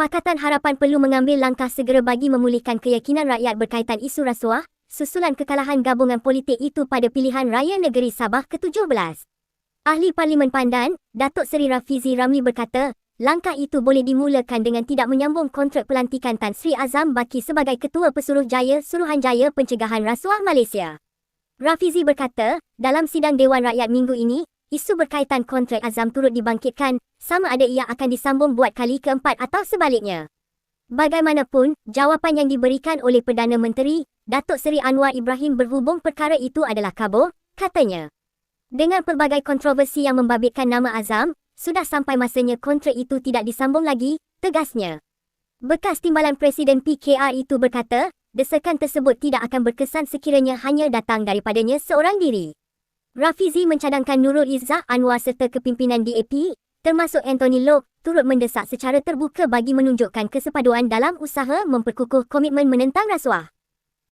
Pakatan Harapan perlu mengambil langkah segera bagi memulihkan keyakinan rakyat berkaitan isu rasuah, susulan kekalahan gabungan politik itu pada pilihan raya negeri Sabah ke-17. Ahli Parlimen Pandan, Datuk Seri Rafizi Ramli berkata, langkah itu boleh dimulakan dengan tidak menyambung kontrak pelantikan Tan Sri Azam Baki sebagai Ketua Pesuruhjaya Suruhanjaya Pencegahan Rasuah Malaysia. Rafizi berkata, dalam sidang Dewan Rakyat minggu ini, isu berkaitan kontrak Azam turut dibangkitkan, sama ada ia akan disambung buat kali keempat atau sebaliknya. Bagaimanapun, jawapan yang diberikan oleh Perdana Menteri, Datuk Seri Anwar Ibrahim berhubung perkara itu adalah kabur, katanya. Dengan pelbagai kontroversi yang membabitkan nama Azam, sudah sampai masanya kontrak itu tidak disambung lagi, tegasnya. Bekas timbalan Presiden PKR itu berkata, desakan tersebut tidak akan berkesan sekiranya hanya datang daripadanya seorang diri. Rafizi mencadangkan Nurul Izzah Anwar serta kepimpinan DAP, termasuk Anthony Loke, turut mendesak secara terbuka bagi menunjukkan kesepaduan dalam usaha memperkukuh komitmen menentang rasuah.